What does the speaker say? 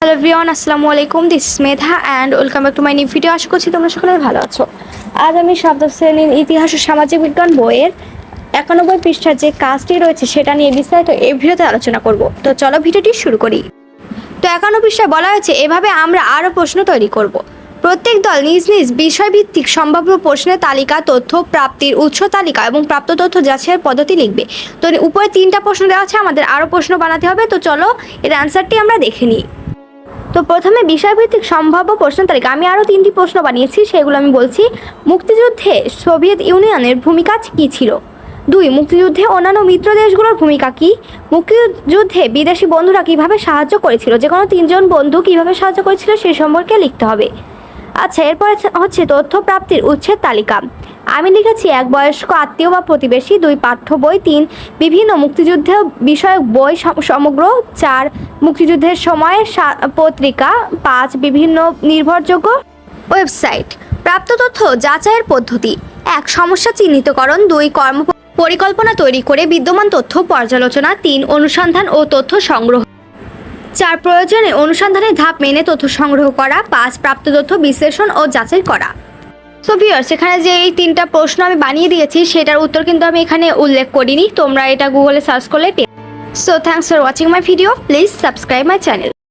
Hello everyone আসসালামু আলাইকুম। This Medha and welcome back to my new video আশা করছি তোমরা সকলে ভালো আছো। আজ আমি সপ্তম শ্রেণির ইতিহাস ও সামাজিক বিজ্ঞান বইয়ের একানব্বই পৃষ্ঠার যে কাজটি রয়েছে, সেটা নিয়ে বিস্তারিত এই ভিডিওতে আলোচনা করব। তো চলো ভিডিওটি শুরু করি। তো একান্ন পৃষ্ঠায় বলা হয়েছে, এভাবে আমরা আরও প্রশ্ন তৈরি করব। প্রত্যেক দল নিজ নিজ বিষয়ভিত্তিক সম্ভাব্য প্রশ্নের তালিকা, তথ্য, প্রাপ্তির উৎস তালিকা এবং প্রাপ্ত তথ্য যাচাইয়ের পদ্ধতি লিখবে। তো উপরে তিনটা প্রশ্ন দেওয়া আছে, আমাদের আরও প্রশ্ন বানাতে হবে। তো চলো এর অ্যান্সারটি আমরা দেখে নিই। তো প্রথমে বিষয়ভিত্তিক সম্ভাব্য প্রশ্ন তালিকা। আমি আরও তিনটি প্রশ্ন বানিয়েছি, সেগুলো আমি বলছি। মুক্তিযুদ্ধে সোভিয়েত ইউনিয়নের ভূমিকা কী ছিল? দুই, মুক্তিযুদ্ধে অন্যান্য মিত্র দেশগুলোর ভূমিকা কী? মুক্তিযুদ্ধে বিদেশি বন্ধুরা কীভাবে সাহায্য করেছিল? যে কোনো তিনজন বন্ধু কীভাবে সাহায্য করেছিল সে সম্পর্কে লিখতে হবে। আচ্ছা এরপরে হচ্ছে তথ্য প্রাপ্তির উচ্ছেদ তালিকা। আমি লিখেছি, এক বয়স্ক আত্মীয় বা প্রতিবেশী, দুই পাঠ্য বই, তিন বিভিন্ন মুক্তিযুদ্ধ বিষয়ক বই সম- সমগ্র চার মুক্তিযুদ্ধের সময় পত্রিকা, পাঁচ বিভিন্ন নির্ভরযোগ্য ওয়েবসাইট। প্রাপ্ত তথ্য, যাচাইয়ের পদ্ধতি। এক, সমস্যা চিহ্নিতকরণ। দুই, কর্ম পরিকল্পনা তৈরি করে বিদ্যমান তথ্য পর্যালোচনা। তিন, অনুসন্ধান ও তথ্য সংগ্রহ। চার, প্রয়োজনে অনুসন্ধানের ধাপ মেনে তথ্য সংগ্রহ করা। পাঁচ, প্রাপ্ত তথ্য বিশ্লেষণ ও যাচাই করা। সো ভিউয়ার্স সেখানে যে এই তিনটা প্রশ্ন আমি বানিয়ে দিয়েছি, সেটার উত্তর কিন্তু আমি এখানে উল্লেখ করিনি। তোমরা এটা গুগলে সার্চ করলে so thanks for watching my video please subscribe my channel